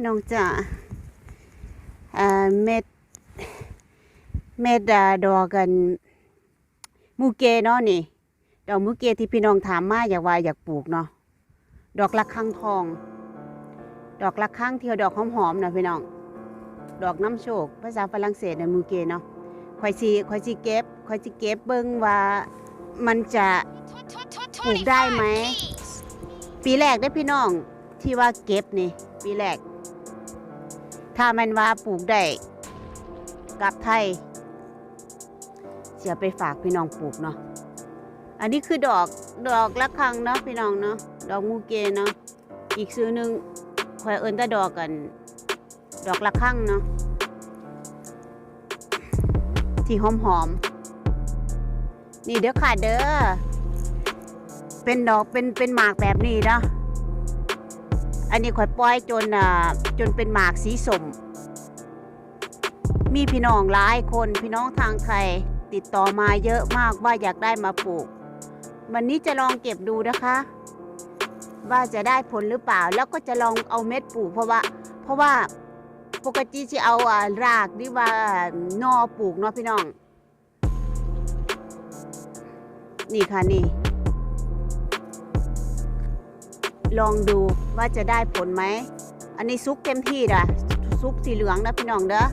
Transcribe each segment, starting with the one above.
พี่น้องจ๋าเม็ด เม็ดดอกกันมูเกเนาะนี่ ดอกมูเกที่พี่น้องถามมาอยากว่าอยากปลูกเนาะ ดอกละคังทอง ดอกละคังเที่ยวดอกหอมๆนะพี่น้อง ดอกน้ำโชค ภาษาฝรั่งเศสในมูเกเนาะคอยสิคอยสิเก็บคอยสิเก็บเบิ่งว่ามันจะปลูกได้ไหม ปีแรกได้พี่น้องที่ว่าเก็บนี่ ปีแรก ถ้ามันว่าปลูกได้กลับไทยจะไปฝากพี่น้องปลูกเนาะอันนี้คือดอกดอกละคังเนาะพี่น้องเนาะดอกมูเกเนาะอีกซื้อหนึ่งคอยเอินต่ดอกกัน ดอกละคังเนาะที่หอมหอมนี่เด้อค่ะเด้อเป็นดอกเป็นเป็นหมากแบบนี้เนาะ อันนี้ข่อยปล่อยจนจนเป็นหมากสีสม มีพี่น้องหลายคนพี่น้องทางไทยติดต่อมาเยอะมากว่าอยากได้มาปลูก วันนี้จะลองเก็บดูนะคะ ว่าจะได้ผลหรือเปล่า แล้วก็จะลองเอาเม็ดปลูกเพราะว่า เพราะว่าปกติจะเอาอ่ารากหรือว่านอปลูกเนาะพี่น้อง นี่ค่ะนี่ ลองดูว่าจะได้ผลไหม อันนี้ซุกเต็มที่ด่ะซุกสีเหลืองนะพี่น้องเด้อ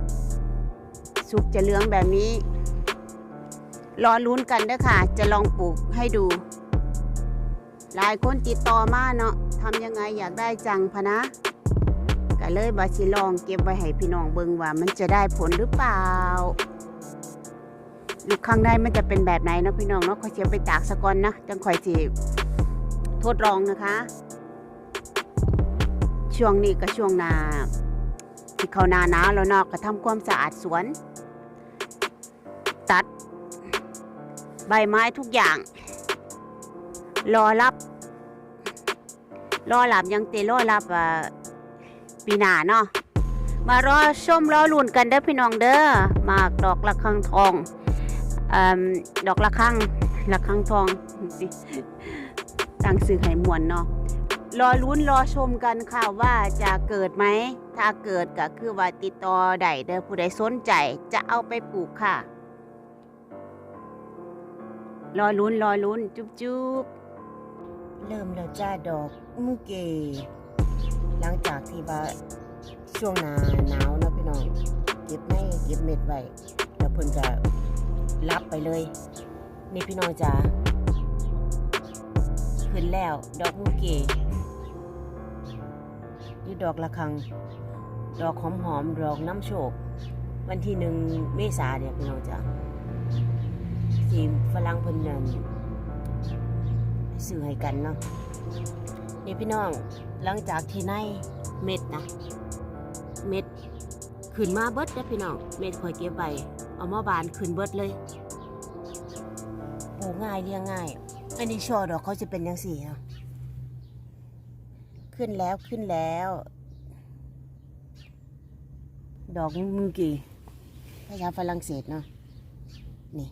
ซุกจะเหลืองแบบนี้ รอลุ้นกันเด้อค่ะ จะลองปลูกให้ดู หลายคนติดต่อมาเนาะทำยังไงอยากได้จังพะนะก็เลยบาสิลองเก็บไว้ให้พี่น้องเบิงว่ามันจะได้ผลหรือเปล่าลูกข้างในมันจะเป็นแบบไหนเนาะพี่น้องเนาะคอยเสียไปตากสะก่อนนะจังคอยสิทดลองนะคะ ช่วงนี้ก็ช่วงนาที่เขานาหนาวแล้วนาะก็ทำความสะอาดสวน ตัด ใบไม้ทุกอย่าง รอรับ รอรับยังเตรอรับปีหน้าเนาะมารอชมรอลุ่นกันเด้อพี่น้องเด้อมากดอกละคังทองอดอกละคังละคังทองตั้งสื่อให้มวนเนาะ รอลุ้นรอชมกันค่ะว่าจะเกิดไหม ถ้าเกิดก็คือว่าติดต่อได้เด้อผู้ใดสนใจจะเอาไปปลูกค่ะ รอลุ้นรอลุ้นจุ๊บจุ๊บเริ่มแล้วจ้าดอกมือเก หลังจากที่ว่าช่วงหนาหนาวเนาะพี่น้องเก็บไม่เก็บเม็ดไว้แล้วเพิ่นก็รับไปเลย นี่พี่น้องจ้าขึ้นแล้วดอกมือเก นี่ดอกละคัง ดอกหอมหอมดอกน้ำโชควันที่หนึ่งเมษาเนี่ยพี่น้องจ้ะทีมฝรั่งเพิ่นนั่นสื่อให้กันเนาะนี่พี่น้องหลังจากที่ในเม็ดนะ เม็ดขึ้นมาเบิดนะพี่น้องเม็ดคอยเก็บไว้เอามาบานขึ้นเบิดเลยปลูกง่ายเลี้ยงง่าย อันนี้ช่อดอกเขาจะเป็นยังสี่เนาะ ขึ้นแล้วขึ้นแล้ว ดอกมือกี่ภาษาฝรั่งเศสเนาะนี่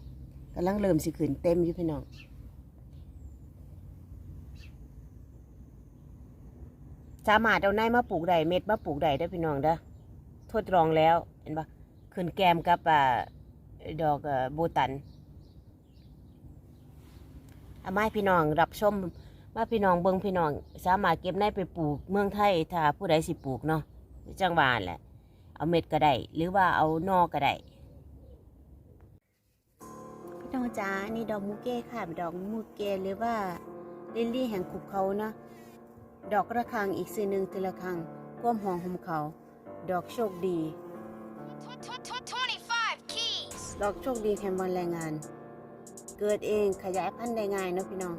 กำลังเริ่มสิขึ้นเต็มอยู่พี่น้องสามารถเอาในมาปลูกได้เม็ดมาปลูกได้ได้พี่น้องเด้อทดลองแล้วเห็นปะขึ้นแกมกับอ่าดอกอ่าโบตันเอามาให้พี่น้องรับชม มาพี่น้องเบิงพี่น้อง สามารถเก็บได้ไปปลูกเมืองไทยถ้าผู้ใดสิปลูกเนาะจังหวานแหละเอาเม็ดก็ได้หรือว่าเอานอกก็ได้พี่น้องจ้านี่ดอกมูเก้ค่ะดอกมูเก้หรือว่าลิลลี่แห่งขุบเขาเนาะดอกระฆังอีกสื่อหนึ่งทีละครังความหอมของเขา ดอกโชคดี25 keys. ดอกโชคดีแห่งวันแรงงาน เกิดเองขยายพันธุ์ได้ง่ายเนาะพี่น้อง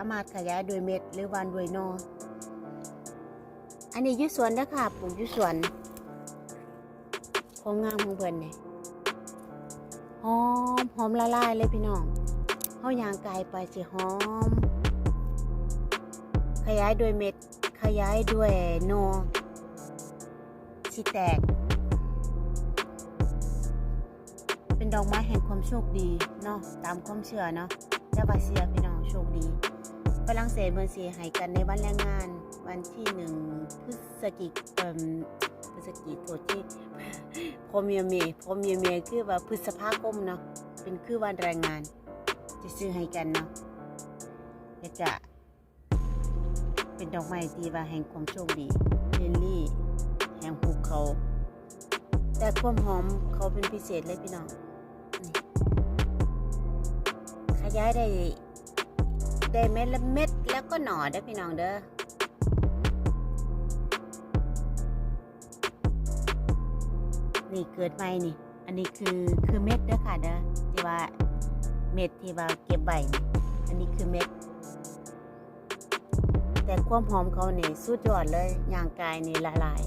ามารถขยายโดยเม็ดหรือวานโดยนอ อันนี้ยุสวนนะค่ะปลูกยุสวนของงามของเพิ่นเนี่ยหอมหอมละลายเลยพี่น้องเฮายางไกลไปสิหอม ขยายโดยเม็ด ขยายด้วยนอสิแตก เป็นดอกไม้แห่งความโชคดีเนาะตามความเชื่อเนาะแต่ว่าเสียพี่น้องโชคดี ฝรั่งเศสเมือนสีให้กันในวันแรงงาน วันที่หนึ่งพฤศจิกเอ่มพฤศจิโทษที่พอเมียเมพอเมียเมคือว่าพฤษภาคมเนาะเป็นคือวันแรงงาน จะซื้อให้กันเนาะแล้วก็เป็นดอกไม้ที่ว่าแห่งความโชคดีลิลลี่แห่งภูเขา แต่ความหอมเขาเป็นพิเศษเลยพี่น้องขยายได้ ได้เม็ดละเม็ดแล้วก็หน่อเด้พี่น้องเด้อนี่เกิดใหม่นี่ อันนี้คือคือเม็ดเด้อค่ะเด้อที่ว่าเม็ดที่ว่าเก็บใบอันนี้คือเม็ด แต่ความหอมเขาเนี่สุดยอดเลยย่างกายนี่ละลาย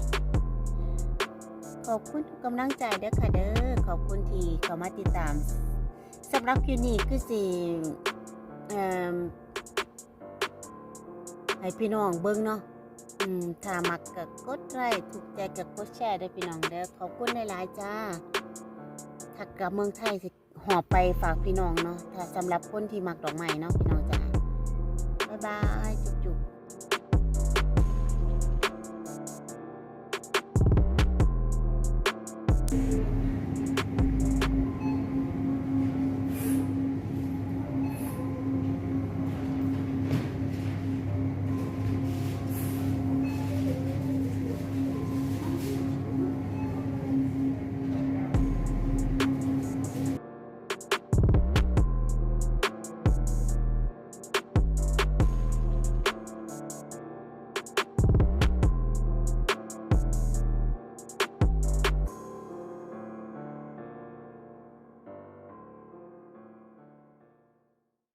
ขอบคุณกำลังใจเด้อค่ะเด้อขอบคุณที่เข้ามาติดตามสำหรับคลิปนี้คือสิเอ่อ ให้พี่น้องเบิ่งเนาะอืมถ้ามักก็กดไลค์ถูกใจก็กดแชร์ด้พี่น้องเด้อขอบคุณหลายๆจ้าถ้ากลับเมืองไทยสิหอบไปฝากพี่น้องเนาะถ้าสำหรับคนที่มักดอกไม้เนาะพี่น้องจ้าบ๊ายบายจุ๊บ